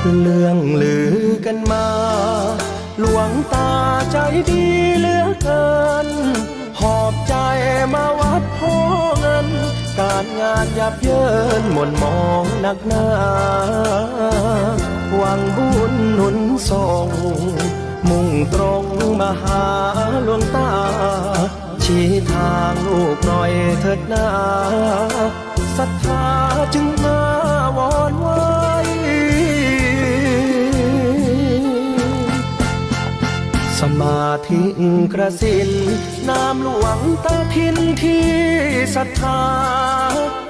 เรื่องลือกันมา หลวงตาใจดีเหลือเกิน หอบใจมาวัดพ่อเงิน การงานยับเยินหม่นมองหนักหนาหวังบุญหนุนส่ง มุ่งตรงมาหาหลวงตา ชี้ทางลูกหน่อยเถิดนาศรัทธาจึงมา สมาธิกระสินนามหลวงตาพินที่ศรัทธา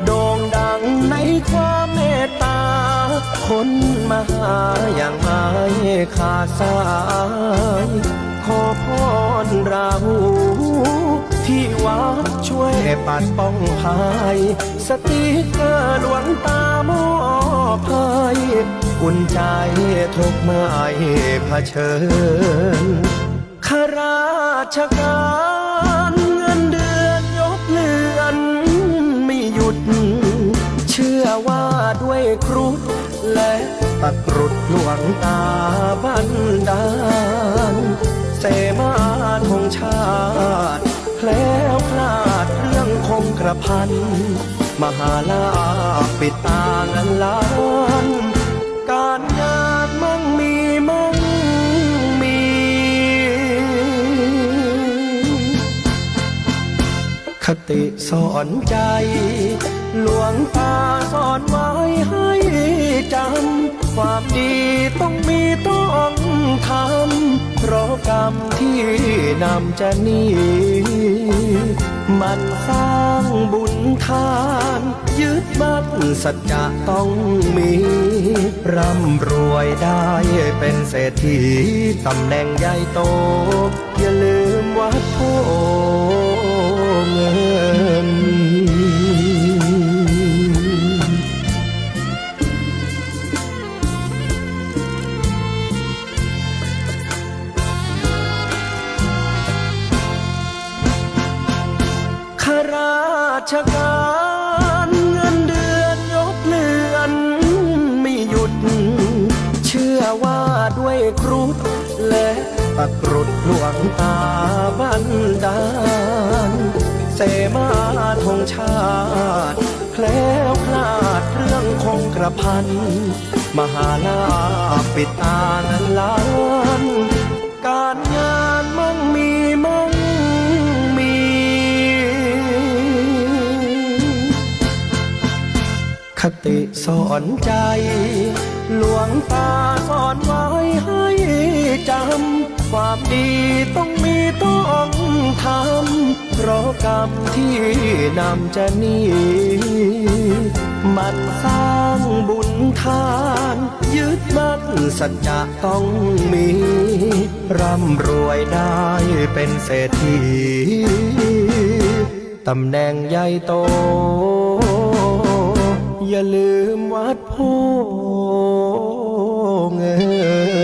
โด่งดังในความเมตตา คนมาหาอย่างหายขาดสาย ขอพรเราที่วัดช่วยปัดป้องภัย สติเกอร์หลวงตามอบให้ อุ่นใจทุกเมื่อไอเผชิญข้าราชการเงินเดือนยกเลือนไม่หยุด เชื่อว่าด้วยครุฑและตะกรุดหลวงตาบันดาลเสมาธงชาติแคล้วคลาดเรื่องคงกระพัน มหาลาปิดตาเงินล้าน คติสอนใจ หลวงตาสอนไว้ให้จำ ความดีต้องมีต้องทำเพราะกรรมที่นำจะหนีมันสร้างบุญทาน ยึดมั่นสัจจะต้องมี ร่ำรวยได้เป็นเศรษฐีตำแหน่งใหญ่โต ชการเงินเดือนยกเลือนไม่หยุด เชื่อว่าด้วยครุฑและตะกรุดหลวงตาบันดาลเสมาธงชาติ แคล้วคลาดเรื่องคงกระพัน มหาลาภปิดตาเงินล้าน ติสอนใจ หลวงตาสอนไว้ให้จำ ความดีต้องมีต้องทำ เพราะกรรมที่นำจะหนีมันสร้างบุญทาน ยึดมั่นสัจจะต้องมี ร่ำรวยได้เป็นเศรษฐี ตำแหน่งใหญ่โต อย่าลืมวัดโพเงิน